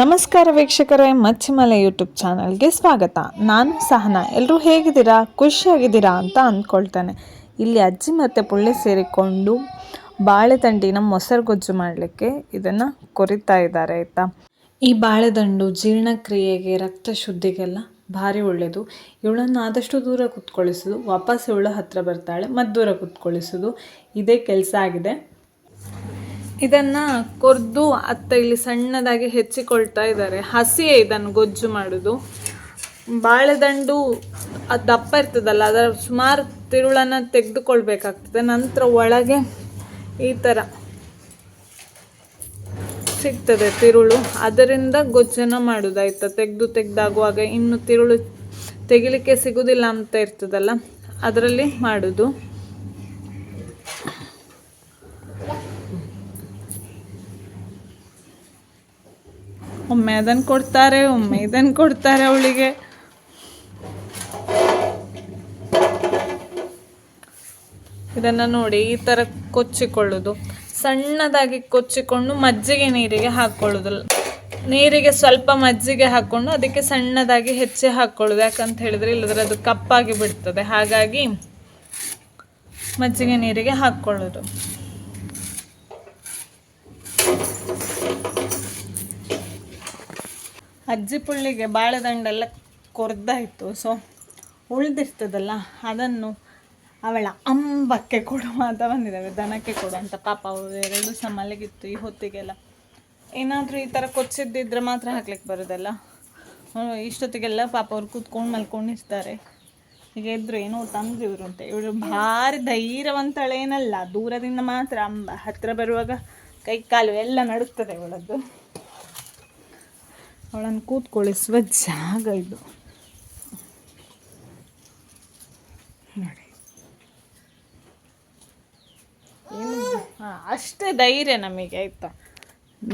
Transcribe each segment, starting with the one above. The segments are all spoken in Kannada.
ನಮಸ್ಕಾರ ವೀಕ್ಷಕರೇ, ಮಚ್ಚಿಮಲೆ ಯೂಟ್ಯೂಬ್ ಚಾನಲ್ಗೆ ಸ್ವಾಗತ. ನಾನು ಸಹನಾ. ಎಲ್ಲರೂ ಹೇಗಿದ್ದೀರಾ? ಖುಷಿಯಾಗಿದ್ದೀರಾ ಅಂತ ಅಂದ್ಕೊಳ್ತಾನೆ. ಇಲ್ಲಿ ಅಜ್ಜಿ ಮತ್ತು ಪುಳ್ಳಿ ಸೇರಿಕೊಂಡು ಬಾಳೆದಂಡಿನ ಮೊಸರು ಗೊಜ್ಜು ಮಾಡಲಿಕ್ಕೆ ಇದನ್ನು ಕೊರಿತಾ ಇದ್ದಾರೆ, ಆಯಿತಾ? ಈ ಬಾಳೆದಂಡು ಜೀರ್ಣಕ್ರಿಯೆಗೆ, ರಕ್ತ ಶುದ್ಧಿಗೆಲ್ಲ ಭಾರಿ ಒಳ್ಳೆಯದು ಇವಳನ್ನು ಆದಷ್ಟು ದೂರ ಕುತ್ಕೊಳಿಸೋದು. ವಾಪಸ್ ಇವಳ ಹತ್ರ ಬರ್ತಾಳೆ ಮತ್ತು ದೂರ ಕುತ್ಕೊಳಿಸೋದು. ಇದೇ ಕೆಲಸ ಆಗಿದೆ. ಇದನ್ನ ಕೊರ್ದು ಅತ್ತ ಇಲ್ಲಿ ಸಣ್ಣದಾಗಿ ಹೆಚ್ಚಿಕೊಳ್ತಾ ಇದ್ದಾರೆ. ಹಸಿಯೇ ಇದನ್ನು ಗೊಜ್ಜು ಮಾಡೋದು. ಬಾಳೆದಂಡು ಅದು ದಪ್ಪ ಇರ್ತದಲ್ಲ, ಅದರ ಸುಮಾರು ತಿರುಳನ್ನು ತೆಗೆದುಕೊಳ್ಬೇಕಾಗ್ತದೆ. ನಂತರ ಒಳಗೆ ಈ ಥರ ಸಿಗ್ತದೆ ತಿರುಳು. ಅದರಿಂದ ಗೊಜ್ಜನ್ನು ಮಾಡೋದಾಯ್ತಾ ತೆಗೆದು ತೆಗೆದಾಗುವಾಗ ಇನ್ನು ತಿರುಳು ತೆಗಿಲಿಕ್ಕೆ ಸಿಗೋದಿಲ್ಲ ಅಂತ ಇರ್ತದಲ್ಲ, ಅದರಲ್ಲಿ ಮಾಡೋದು. ಒಮ್ಮೆ ಅದನ್ನು ಕೊಡ್ತಾರೆ, ಒಮ್ಮೆ ಇದನ್ನು ಕೊಡ್ತಾರೆ ಅವಳಿಗೆ. ಇದನ್ನು ನೋಡಿ ಈ ಥರ ಕೊಚ್ಚಿಕೊಳ್ಳೋದು. ಸಣ್ಣದಾಗಿ ಕೊಚ್ಚಿಕೊಂಡು ಮಜ್ಜಿಗೆ ನೀರಿಗೆ ಹಾಕ್ಕೊಳ್ಳೋದು ನೀರಿಗೆ ಸ್ವಲ್ಪ ಮಜ್ಜಿಗೆ ಹಾಕ್ಕೊಂಡು ಅದಕ್ಕೆ ಸಣ್ಣದಾಗಿ ಹೆಚ್ಚಿ ಹಾಕ್ಕೊಳ್ಳೋದು ಯಾಕಂತ ಹೇಳಿದ್ರೆ ಇಲ್ಲದ್ರೆ ಅದು ಕಪ್ಪಾಗಿ ಬಿಡ್ತದೆ. ಹಾಗಾಗಿ ಮಜ್ಜಿಗೆ ನೀರಿಗೆ ಹಾಕ್ಕೊಳ್ಳೋದು ಅಜ್ಜಿ ಪುಳ್ಳಿಗೆ ಬಾಳೆದಂಡೆಲ್ಲ ಕೊರ್ದಾಯಿತು. ಸೊ ಉಳಿದಿರ್ತದಲ್ಲ, ಅದನ್ನು ಅವಳ ಅಂಬಕ್ಕೆ ಕೊಡುವ ಅಂತ ಬಂದಿದ್ದಾವೆ, ದನಕ್ಕೆ ಕೊಡು ಅಂತ. ಪಾಪ ಅವರು ಎರಡು ಸಹ ಮಲಗಿತ್ತು ಈ ಹೊತ್ತಿಗೆಲ್ಲ. ಏನಾದರೂ ಈ ಥರ ಕೊಚ್ಚಿದ್ದಿದ್ರೆ ಮಾತ್ರ ಹಾಕ್ಲಿಕ್ಕೆ ಬರೋದಲ್ಲ. ಇಷ್ಟೊತ್ತಿಗೆಲ್ಲ ಪಾಪ ಅವ್ರು ಕೂತ್ಕೊಂಡು ಮಲ್ಕೊಂಡಿರ್ತಾರೆ. ಈಗ ಎದ್ರು ಏನೋ ತಂದ್ರು ಇವರು ಅಂತ. ಇವರು ಭಾರಿ ಧೈರ್ಯವಂತಳೇನಲ್ಲ, ದೂರದಿಂದ ಮಾತ್ರ ಅಂಬ ಹತ್ತಿರ ಬರುವಾಗ ಕೈ ಕಾಲು ಎಲ್ಲ ನಡುತ್ತದೆ ಇವಳದ್ದು. ಅವಳನ್ನು ಕೂತ್ಕೊಳ್ಳಿಸುವ ಜಾಗ ಇದು. ನೋಡಿ. ಹಾಂ, ಅಷ್ಟೇ ಧೈರ್ಯ ನಮಗೆ, ಆಯ್ತಾ?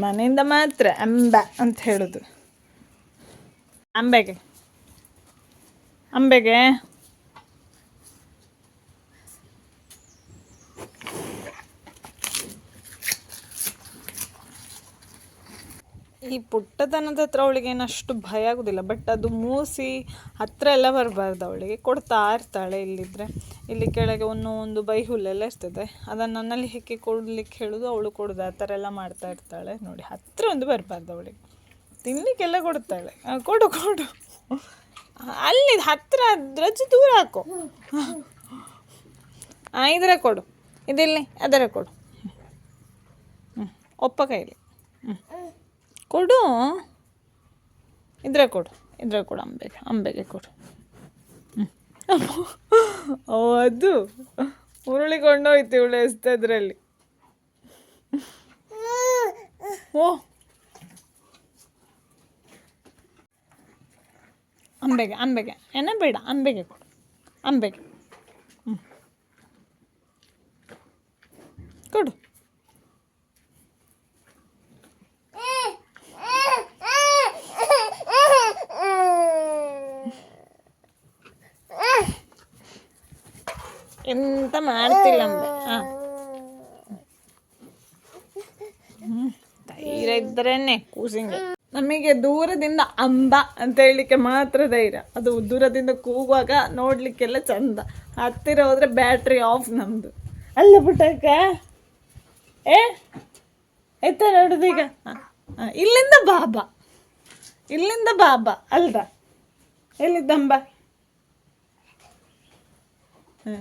ಮನೆಯಿಂದ ಮಾತ್ರ ಅಂಬೆ ಅಂತ ಹೇಳೋದು. ಅಂಬೆಗೆ. ಅಂಬೆಗೆ? ಈ ಪುಟ್ಟತನದ ಹತ್ರ ಅವಳಿಗೆ ಏನಷ್ಟು ಭಯ ಆಗೋದಿಲ್ಲ. ಬಟ್ ಅದು ಮೂಸಿ ಹತ್ರ ಎಲ್ಲ ಬರಬಾರ್ದು. ಅವಳಿಗೆ ಕೊಡ್ತಾ ಇರ್ತಾಳೆ ಇಲ್ಲಿದ್ರೆ. ಇಲ್ಲಿ ಕೆಳಗೆ ಒಂದು ಒಂದು ಬೈಹುಲ್ಲೆಲ್ಲ ಇರ್ತದೆ. ಅದನ್ನು ನನ್ನಲ್ಲಿ ಹೆಕ್ಕಿ ಕೊಡ್ಲಿಕ್ಕೆ ಹೇಳೋದು ಅವಳು ಕೊಡೋದು. ಆ ಥರ ಎಲ್ಲ ಮಾಡ್ತಾ ಇರ್ತಾಳೆ. ನೋಡಿ, ಹತ್ರ ಒಂದು ಬರಬಾರ್ದು ಅವಳಿಗೆ. ತಿನ್ನಲಿಕ್ಕೆಲ್ಲ ಕೊಡ್ತಾಳೆ. ಕೊಡು ಕೊಡು. ಅಲ್ಲಿ ಹತ್ರ ರಜೆ ದೂರ ಹಾಕು. ಹಾಂ ಇದರ ಕೊಡು. ಇದಿಲ್ಲಿ, ಅದರ ಕೊಡು. ಹ್ಞೂ ಒಪ್ಪ ಕೈಲಿ. ಹ್ಞೂ ಕೊಡು. ಇದ್ರೆ ಕೊಡು ಇದ್ರೆ ಕೊಡು ಅಂಬೆಗೆ ಅಂಬೆಗೆ ಕೊಡು. ಓ ಅದು ಉರುಳಿಕೊಂಡೋಯ್ತು ಇವಳು ಎಸ್ತದ್ರಲ್ಲಿ. ಓ. ಅಂಬೆಗೆ ಅಂಬೆಗೆ ಏನೇ ಬೇಡ, ಅಂಬೆಗೆ ಕೊಡು, ಅಂಬೆಗೆ. ಹ್ಞೂ ಕೊಡು. ಎಂತ ಮಾಡ್ತಿಲ್ಲ ಧೈರ್ಯ ಇದ್ದರೇನೆ ಕೂಸಿಂಗ್. ನಮಗೆ ದೂರದಿಂದ ಅಂಬ ಅಂತ ಹೇಳಲಿಕ್ಕೆ ಮಾತ್ರ ಧೈರ್ಯ. ಅದು ದೂರದಿಂದ ಕೂಗುವಾಗ ನೋಡ್ಲಿಕ್ಕೆಲ್ಲ ಚಂದ. ಹತ್ತಿರ ಹೋದ್ರೆ ಬ್ಯಾಟ್ರಿ ಆಫ್ ನಮ್ದು. ಅಲ್ಲ ಪುಟ್ಟಕ್ಕ. ಏ ಎತ್ತ ನೋಡುದೀಗ ಇಲ್ಲಿಂದ ಬಾಬಾ. ಇಲ್ಲಿಂದ ಬಾಬಾ. ಅಲ್ದ? ಎಲ್ಲಿದ್ದಂಬ ಹ,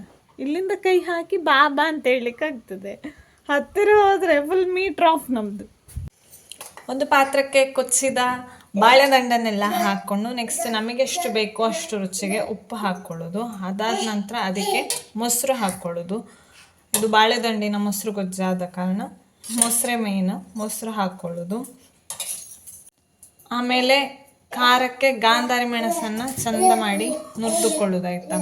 ಇಲ್ಲಿಂದ ಕೈ ಹಾಕಿ ಬಾಬಾ ಅಂತ ಹೇಳಲಿಕ್ಕೆ ಆಗ್ತದೆ. ಹತ್ತಿರ ಹೋದ್ರೆ ಫುಲ್ ಮೀಟ್ರ್ ಆಫ್ ನಮ್ದು. ಒಂದು ಪಾತ್ರಕ್ಕೆ ಕೊಚ್ಚಿದ ಬಾಳೆದಂಡನ್ನೆಲ್ಲ ಹಾಕ್ಕೊಂಡು ನೆಕ್ಸ್ಟ್ ನಮಗೆ ಎಷ್ಟು ಬೇಕೋ ಅಷ್ಟು ರುಚಿಗೆ ಉಪ್ಪು ಹಾಕ್ಕೊಳ್ಳೋದು. ಅದಾದ ನಂತರ ಅದಕ್ಕೆ ಮೊಸರು ಹಾಕ್ಕೊಳ್ಳೋದು. ಇದು ಬಾಳೆದಂಡಿನ ಮೊಸರು ಗೊಜ್ಜಾದ ಕಾರಣ ಮೊಸರೆ ಮೇಯ್ನು ಮೊಸರು ಹಾಕ್ಕೊಳ್ಳೋದು. ಆಮೇಲೆ ಖಾರಕ್ಕೆ ಗಾಂಧಾರಿ ಮೆಣಸನ್ನು ಚಂದ ಮಾಡಿ ನುರಿದುಕೊಳ್ಳೋದಾಯ್ತಾ?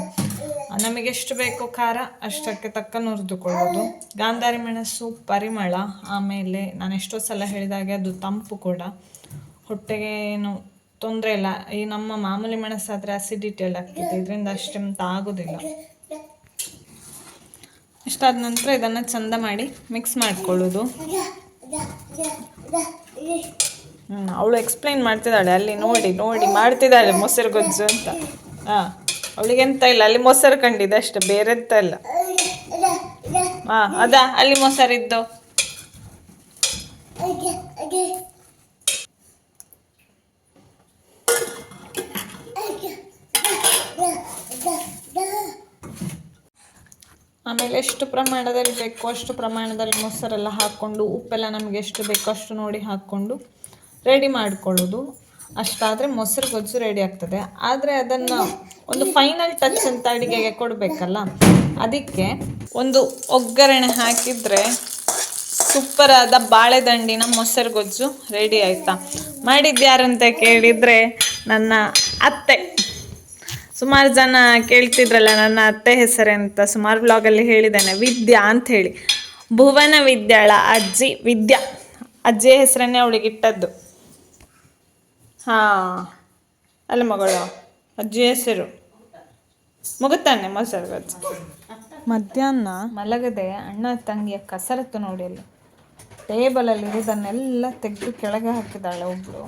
ನಮಗೆ ಎಷ್ಟು ಬೇಕೋ ಖಾರ, ಅಷ್ಟಕ್ಕೆ ತಕ್ಕ ನುರಿದುಕೊಳ್ಳೋದು ಗಾಂಧಾರಿ ಮೆಣಸು, ಪರಿಮಳ, ಆಮೇಲೆ ನಾನು ಎಷ್ಟೋ ಸಲ ಹೇಳಿದಾಗೆ ಅದು ತಂಪು ಕೂಡ. ಹೊಟ್ಟೆಗೆ ಏನು ತೊಂದರೆ ಇಲ್ಲ. ಈ ನಮ್ಮ ಮಾಮೂಲಿ ಮೆಣಸಾದರೆ ಅಸಿಡಿಟಿ ಎಲ್ಲ ಆಗ್ತದೆ ಇದರಿಂದ ಅಷ್ಟೆಂತ ಆಗೋದಿಲ್ಲ. ಇಷ್ಟಾದ ನಂತರ ಇದನ್ನು ಚಂದ ಮಾಡಿ ಮಿಕ್ಸ್ ಮಾಡ್ಕೊಳ್ಳೋದು. ಅವಳು ಎಕ್ಸ್ಪ್ಲೈನ್ ಮಾಡ್ತಿದ್ದಾಳೆ, ಅಲ್ಲಿ ನೋಡಿ ನೋಡಿ, ಮಾಡ್ತಿದ್ದಾಳೆ ಮೊಸರು ಗೊಜ್ಜು ಅಂತ. ಹಾಂ. ಅವಳಿಗೆಂತ ಇಲ್ಲ, ಅಲ್ಲಿ ಮೊಸರು ಕಂಡಿದೆ ಅಷ್ಟೇ ಬೇರೆ ಎಂತ ಇಲ್ಲ. ಹಾ, ಅದಾ, ಅಲ್ಲಿ ಮೊಸರಿದ್ದು. ಆಮೇಲೆ ಎಷ್ಟು ಪ್ರಮಾಣದಲ್ಲಿ ಬೇಕು, ಅಷ್ಟು ಪ್ರಮಾಣದಲ್ಲಿ ಮೊಸರೆಲ್ಲ ಹಾಕ್ಕೊಂಡು, ಉಪ್ಪೆಲ್ಲ ನಮಗೆ ಎಷ್ಟು ಬೇಕೋ ಅಷ್ಟು ನೋಡಿ ಹಾಕ್ಕೊಂಡು ರೆಡಿ ಮಾಡ್ಕೊಳ್ಳೋದು. ಅಷ್ಟಾದರೆ ಮೊಸರು ಗೊಜ್ಜು ರೆಡಿ ಆಗ್ತದೆ. ಆದರೆ ಅದನ್ನು ಒಂದು ಫೈನಲ್ ಟಚ್ ಅಂತ ಅಡುಗೆಗೆ ಕೊಡಬೇಕಲ್ಲ? ಅದಕ್ಕೆ ಒಂದು ಒಗ್ಗರಣೆ ಹಾಕಿದರೆ ಸೂಪರ್ ಆದ ಬಾಳೆದಂಡಿನ ಮೊಸರು ಗೊಜ್ಜು ರೆಡಿ ಆಯಿತಾ ಮಾಡಿದ್ಯಾರಂತ ಕೇಳಿದರೆ ನನ್ನ ಅತ್ತೆ. ಸುಮಾರು ಜನ ಕೇಳ್ತಿದ್ರಲ್ಲ ನನ್ನ ಅತ್ತೆ ಹೆಸರೆಂತ ಸುಮಾರು ಬ್ಲಾಗಲ್ಲಿ ಹೇಳಿದ್ದೇನೆ. ವಿದ್ಯಾ ಅಂತ ಹೇಳಿ. ಭುವನ ವಿದ್ಯಾಳ ಅಜ್ಜಿ ವಿದ್ಯಾ. ಅಜ್ಜಿಯ ಹೆಸರನ್ನೇ ಅವಳಿಗೆ ಇಟ್ಟದ್ದು. ಹಾಂ. ಅಲ್ಲ ಮಗಳು. ಅಜ್ಜಿ ಹೆಸರು. ಮುಗುತ್ತಾನೆ ಮೊಸರು ಅಜ್ಜಿ ಮಧ್ಯಾಹ್ನ ಮಲಗದೆ ಅಣ್ಣ ತಂಗಿಯ ಕಸರತ್ತು ನೋಡಿ ಅಲ್ಲಿ ಟೇಬಲಲ್ಲಿ ಇರೋದನ್ನೆಲ್ಲ ತೆಗೆದು ಕೆಳಗೆ ಹಾಕಿದ್ದಾಳೆ ಒಬ್ಬಳು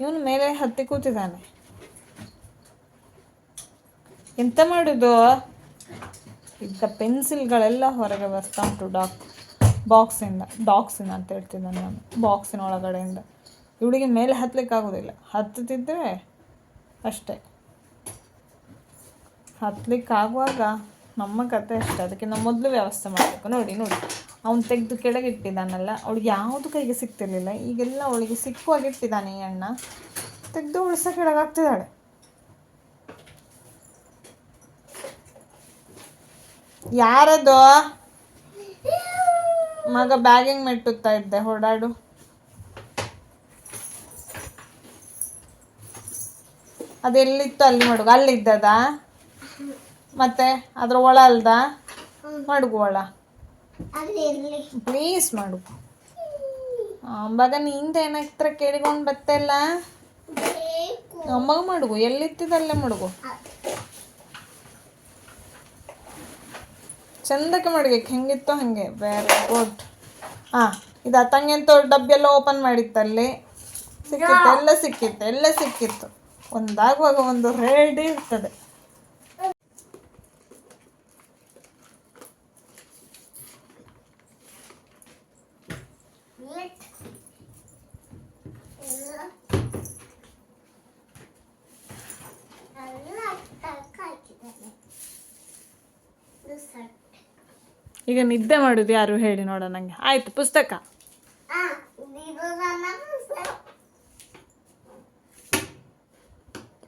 ಇವನು ಮೇಲೆ ಹತ್ತಿ ಕೂತಿದ್ದಾನೆ ಎಂತ ಮಾಡುದು? ಇದ್ದ ಪೆನ್ಸಿಲ್ಗಳೆಲ್ಲ ಹೊರಗೆ ಬರ್ತಾ ಉಂಟು ಡಾಕ್ ಬಾಕ್ಸಿಂದ ಡಾಕ್ಸಿಂದ ಅಂತ ಹೇಳ್ತಿದ್ದಾನೆ ನಾನು ಬಾಕ್ಸಿನ ಒಳಗಡೆಯಿಂದ ಇವಳಿಗೆ ಮೇಲೆ ಹತ್ತಲಿಕ್ಕಾಗೋದಿಲ್ಲ ಹತ್ತುತ್ತಿದ್ದರೆ ಅಷ್ಟೇ. ಹತ್ಲಿಕ್ಕೆ ಆಗುವಾಗ ನಮ್ಮ ಕತೆ ಅಷ್ಟೇ. ಅದಕ್ಕೆ ನಾವು ಮೊದಲು ವ್ಯವಸ್ಥೆ ಮಾಡಬೇಕು. ನೋಡಿ ನೋಡಿ. ಅವ್ನು ತೆಗೆದು ಕೆಳಗೆ ಇಟ್ಟಿದ್ದಾನಲ್ಲ ಅವಳಿಗೆ ಯಾವುದು ಕೈಗೆ ಸಿಗ್ತಿರ್ಲಿಲ್ಲ. ಈಗೆಲ್ಲ ಅವಳಿಗೆ ಸಿಕ್ಕುವಾಗ ಇಟ್ಟಿದ್ದಾನೆ ಈ ಅಣ್ಣ. ತೆಗೆದು ಉಳಿಸ ಕೆಳಗಾಗ್ತಿದ್ದಾಳೆ. ಯಾರದು? ಮಗ ಬ್ಯಾಗಿಂಗ್ ಮೆಟ್ಟುತ್ತಾ ಇದ್ದೆ. ಹೊಡಾಡು ಅದೆಲ್ಲಿತ್ತು ಅಲ್ಲಿ ಮಡುಗು ಅಲ್ಲಿದ್ದದ? ಮತ್ತೆ ಅದ್ರ ಒಳ ಅಲ್ದ? ಮಡುಗು ಒಳ. ಪ್ಲೀಸ್ ಮಾಡು ಅಂಬಾಗ ನಿಂದ ಏನಾಗ್ತಾರ ಕೇಳಿಕೊಂಡು ಬತ್ತಲ್ಲ ಅಮ್ಮಗ ಮಡುಗು ಎಲ್ಲಿತ್ತಿದಲ್ಲೇ ಮಡಗು? ಚಂದಕ್ಕೆ ಮಡಗಕ್ಕೆ ಹೆಂಗಿತ್ತು ಹಾಗೆ. ವೆರಿ ಗುಡ್ ಹಾಂ ಇದು ಅತ್ತಂಗೆ ಅಂತ ಡಬ್ಬಿ ಎಲ್ಲ ಓಪನ್ ಮಾಡಿತ್ತಲ್ಲಿ ಸಿಕ್ಕಿತ್ತು ಎಲ್ಲ ಸಿಕ್ಕಿತ್ತು ಎಲ್ಲ ಸಿಕ್ಕಿತ್ತು. ಒಂದಾಗುವಾಗ ಒಂದು ರೆಡಿ ಇರ್ತದೆ. ಈಗ ನಿದ್ದೆ ಮಾಡೋದು ಯಾರು ಹೇಳಿ ನೋಡ ನಂಗೆ. ಆಯ್ತು ಪುಸ್ತಕ.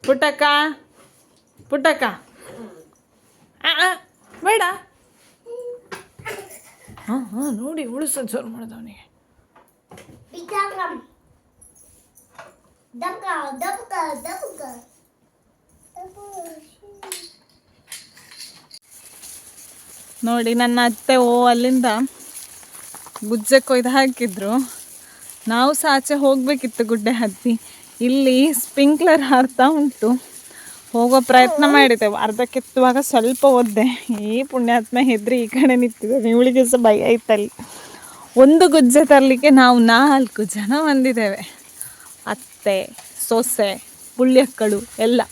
ಪುಟಕ? ಪುಟಕ? ಬೇಡ. ಹಾಂ ಹಾಂ ನೋಡಿ ಉಳಿಸೋ ಜೋರು ಮಾಡಿದವನಿಗೆ ನೋಡಿ, ನನ್ನ ಅತ್ತೆ ಓ ಅಲ್ಲಿಂದ ಗುಜ್ಜೆ ಕೊಯ್ದು ಹಾಕಿದ್ರು. ನಾವು ಸಹ ಆಚೆ ಹೋಗಬೇಕಿತ್ತು ಗುಡ್ಡೆ ಹತ್ತಿ. ಇಲ್ಲಿ ಸ್ಪ್ರಿಂಕ್ಲರ್ ಹಾರ್ತಾ ಉಂಟು. ಹೋಗೋ ಪ್ರಯತ್ನ ಮಾಡಿದ್ದೆವು ಅರ್ಧ ಕೆತ್ತುವಾಗ ಸ್ವಲ್ಪ ಒದ್ದೆ. ಈ ಪುಣ್ಯಾತ್ಮ ಹೆದ್ರಿ ಈ ಕಡೆ ನಿಂತಿದ್ದೇವೆ ಇವಳಿಗೆ ಸಹ ಭಯ ಐತಲ್ಲಿ ಒಂದು ಗುಜ್ಜೆ ತರಲಿಕ್ಕೆ ನಾವು ನಾಲ್ಕು ಜನ ಬಂದಿದ್ದೇವೆ. ಅತ್ತೆ, ಸೊಸೆ ಪುಳ್ಯಕ್ಕಳು ಎಲ್ಲ.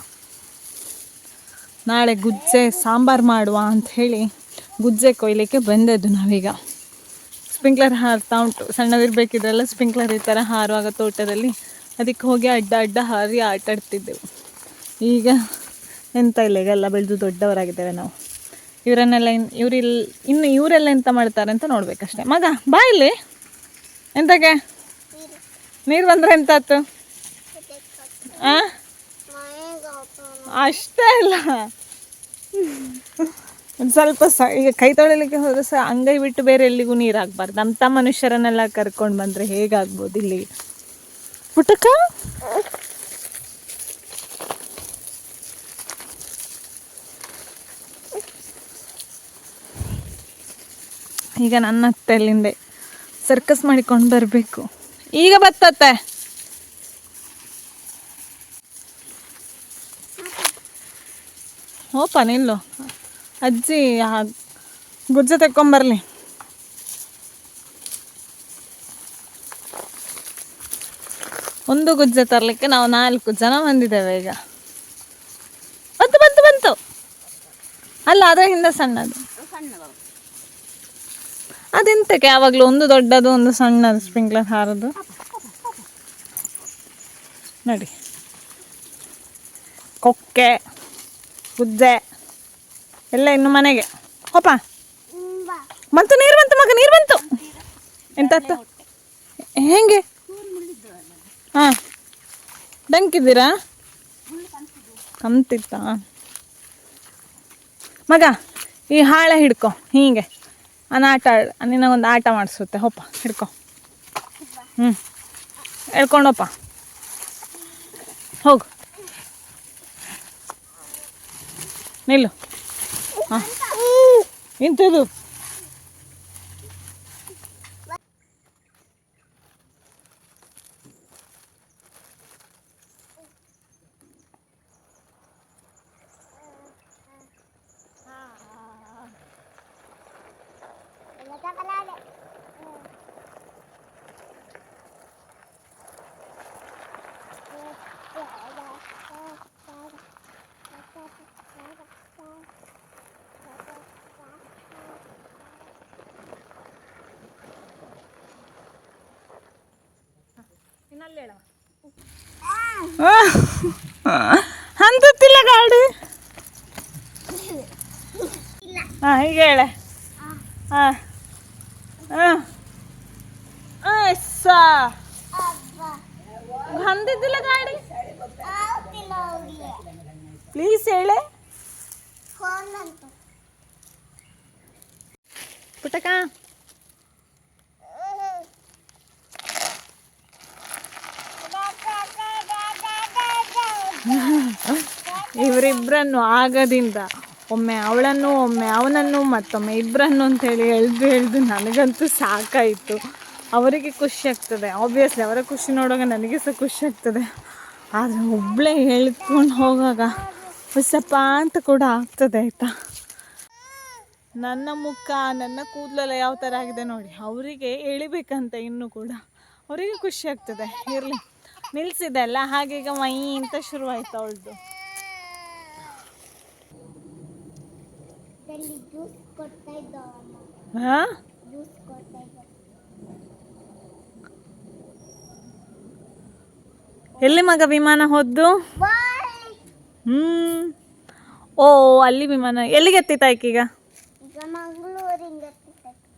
ನಾಳೆ ಗುಜ್ಜೆ ಸಾಂಬಾರು ಮಾಡುವ ಹೇಳಿ ಗುಜ್ಜೆ ಕೊಯ್ಲಿಕ್ಕೆ ಬಂದದ್ದು ನಾವೀಗ. ಸ್ಪ್ರಿಂಕ್ಲರ್ ಹಾರ್ತಾ ಉಂಟು. ಸಣ್ಣದಿರಬೇಕಿದ್ರೆಲ್ಲ ಸ್ಪ್ರಿಂಕ್ಲರ್ ಈ ಥರ ಹಾರುವಾಗ ತೋಟದಲ್ಲಿ ಅದಕ್ಕೆ ಹೋಗಿ ಅಡ್ಡ ಅಡ್ಡ ಹಾರಿ ಆಟ ಆಡ್ತಿದ್ದೆವು. ಈಗ ಎಂತ ಇಲ್ಲ, ಈಗೆಲ್ಲ ಬೆಳೆದು ದೊಡ್ಡವರಾಗಿದ್ದೇವೆ ನಾವು. ಇವರನ್ನೆಲ್ಲ ಇನ್, ಇವರಿಲ್, ಇನ್ನು ಇವರೆಲ್ಲ ಎಂತ ಮಾಡ್ತಾರೆ ಅಂತ ನೋಡ್ಬೇಕಷ್ಟೇ. ಮಗ, ಬಾ ಇಲ್ಲಿ. ಎಂತಕ್ಕೆ? ನೀರು ಬಂದ್ರೆ ಎಂತ ಆಯ್ತು ಆ? ಅಷ್ಟೇ ಅಲ್ಲ. ಒಂದು ಸ್ವಲ್ಪ ಸ, ಈಗ ಕೈ ತೊಳಿಲಿಕ್ಕೆ ಹೋದ್ರೆ ಸಹ ಅಂಗೈ ಬಿಟ್ಟು ಬೇರೆ ಎಲ್ಲಿಗೂ ನೀರು ಹಾಕ್ಬಾರ್ದು ಅಂಥ ಮನುಷ್ಯರನ್ನೆಲ್ಲ ಕರ್ಕೊಂಡು ಬಂದರೆ ಹೇಗಾಗ್ಬೋದು ಇಲ್ಲಿ? ಪುಟಕ? ಈಗ ನನ್ನ ಅತ್ತೆ ಅಲ್ಲಿಂದೆ ಸರ್ಕಸ್ ಮಾಡಿಕೊಂಡು ಬರಬೇಕು. ಈಗ ಬತ್ತತ್ತೆ. ಹೋಪ, ನಿಲ್ಲು. ಅಜ್ಜಿ ಗುಜ್ಜೆ ತೆಕ್ಕೊಂಬರ್ಲಿ. ಒಂದು ಗುಜ್ಜೆ ತರಲಿಕ್ಕೆ ನಾವು ನಾಲ್ಕು ಜನ ಬಂದಿದ್ದೇವೆ ಈಗ. ಬಂತು ಬಂತು ಬಂತು. ಅಲ್ಲ, ಅದರ ಹಿಂದೆ ಸಣ್ಣದು. ಅದೆಂತಕ್ಕೆ ಯಾವಾಗಲೂ ಒಂದು ದೊಡ್ಡದು, ಒಂದು ಸಣ್ಣದು, ಸ್ಪ್ರಿಂಕ್ಲರ್ ಹಾರದು. ನೋಡಿ. ಕೊಕ್ಕೆ, ಗುಜ್ಜೆ. ಎಲ್ಲ ಇನ್ನು ಮನೆಗೆ. ಹೋಪ ಬಂತು ನೀರು ಬಂತು ಮಗ ನೀರು ಬಂತು. ಎಂತ? ಹೆಂಗೆ? ಹಾಂ. ಡಂಕಿದ್ದೀರಾ ಕಂತಿತ್ತ? ಮಗ ಈ ಹಾಳೆ ಹಿಡ್ಕೊ ಹೀಗೆ. ನಾನು ಆಟ ನಿನಗೊಂದು ಆಟ ಮಾಡಿಸುತ್ತೆ. ಹೋಪ ಹಿಡ್ಕೊ. ಹ್ಞೂ ಹೇಳ್ಕೊಂಡೋಪ ಹೋಗು. ನಿಲ್ಲು. ಇಂಥದ್ದು ಅಂತತ್ತಿಲ್ಲ ಗಾಡಿ. ಹಾಂ ಹೀಗೆ ಹೇಳೆ. ಹಾಂ ಹಾಂ ಸಾ. ಅಂದಿದ್ದಿಲ್ಲ ಗಾಡಿ. ಪ್ಲೀಸ್ ಹೇಳೆ. ಪುಟಕ. ಇವರಿಬ್ಬರನ್ನು ಆಗದಿಂದ ಒಮ್ಮೆ ಅವಳನ್ನು, ಒಮ್ಮೆ ಅವನನ್ನು, ಮತ್ತೊಮ್ಮೆ ಇಬ್ಬರನ್ನು ಅಂತೇಳಿ ಎಳ್ದು ಎಳ್ದು ನನಗಂತೂ ಸಾಕಾಯಿತು. ಅವರಿಗೆ ಖುಷಿ ಆಗ್ತದೆ. ಆಬ್ವಿಯಸ್ಲಿ ಅವರ ಖುಷಿ ನೋಡುವಾಗ ನನಗೆ ಸಹ ಖುಷಿ ಆಗ್ತದೆ. ಆದರೆ ಒಬ್ಬಳೇ ಎಳ್ಕೊಂಡು ಹೋಗಾಗ ಹೊಸಪ್ಪ ಅಂತ ಕೂಡ ಆಗ್ತದೆ, ಆಯಿತಾ? ನನ್ನ ಮುಖ, ನನ್ನ ಕೂದಲೆಲ್ಲ ಯಾವ ಥರ ಆಗಿದೆ ನೋಡಿ. ಅವರಿಗೆ ಎಳಿಬೇಕಂತ ಇನ್ನೂ ಕೂಡ. ಅವರಿಗೆ ಖುಷಿ ಆಗ್ತದೆ. ಇರಲಿ. ನಿಲ್ಸಿದೆ ಅಲ್ಲ ಹಾಗೆ ಈಗ ಮೈ ಅಂತ ಶುರುವಾಯ್ತು ಅವಳದು. ಎಲ್ಲಿ ಮಗ ವಿಮಾನ ಹೋದ್ದು? ಹ್ಮ್. ಓ ಅಲ್ಲಿ ವಿಮಾನ. ಎಲ್ಲಿಗೆ ಎತ್ತಿತ್ತಾಯ್ಕೀಗ?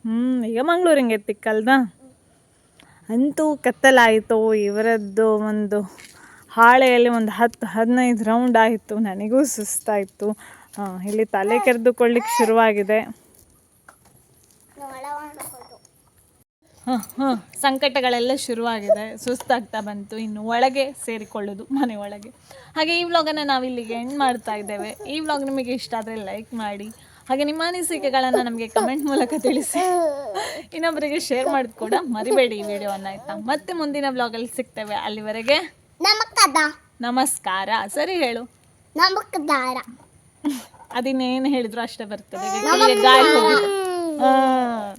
ಹ್ಮ್ ಈಗ ಮಂಗ್ಳೂರಿಂಗೆ ಎತ್ತಿಕ್ಕಲ್ದ? ಅಂತೂ ಕತ್ತಲಾಯಿತು. ಇವರದ್ದು ಒಂದು ಹಾಳೆಯಲ್ಲಿ ಒಂದು ಹತ್ತು ಹದಿನೈದು ರೌಂಡ್ ಆಯಿತು. ನನಗೂ ಸುಸ್ತಾಯಿತು. ಇಲ್ಲಿ ತಲೆ ಕೆರೆದುಕೊಳ್ಳಿಕ್ಕೆ ಶುರುವಾಗಿದೆ. ಹಾಂ ಹಾಂ, ಸಂಕಟಗಳೆಲ್ಲ ಶುರುವಾಗಿದೆ. ಸುಸ್ತಾಗ್ತಾ ಬಂತು. ಇನ್ನು ಒಳಗೆ ಸೇರಿಕೊಳ್ಳೋದು, ಮನೆ ಒಳಗೆ. ಹಾಗೆ ಈ ವ್ಲಾಗನ್ನು ನಾವು ಇಲ್ಲಿಗೆ ಎಂಡ್ ಮಾಡ್ತಾ ಇದ್ದೇವೆ. ಈ ವ್ಲಾಗ್ ನಿಮಗೆ ಇಷ್ಟ ಆದರೆ ಲೈಕ್ ಮಾಡಿ. ಹಾಗೆ ನಿಮ್ಮ ಅನಿಸಿಕೆಗಳನ್ನು ನಮಗೆ ಕಮೆಂಟ್ ಮೂಲಕ ತಿಳಿಸಿ. ಇನ್ನೊಬ್ಬರಿಗೆ ಶೇರ್ ಮಾಡೋದು ಕೂಡ ಮರಿಬೇಡಿ ಈ ವಿಡಿಯೋವನ್ನು ಆಯಿತಾ? ಮತ್ತೆ ಮುಂದಿನ ಬ್ಲಾಗಲ್ಲಿ ಸಿಗ್ತೇವೆ. ಅಲ್ಲಿವರೆಗೆ ನಮಸ್ಕಾರ. ಸರಿ ಹೇಳು. ನಮಸ್ಕಾರ. ಅದಿನ್ನೇನು ಹೇಳಿದ್ರು ಅಷ್ಟೇ ಬರ್ತದೆ. ಗಾಳಿ ಹಾಂ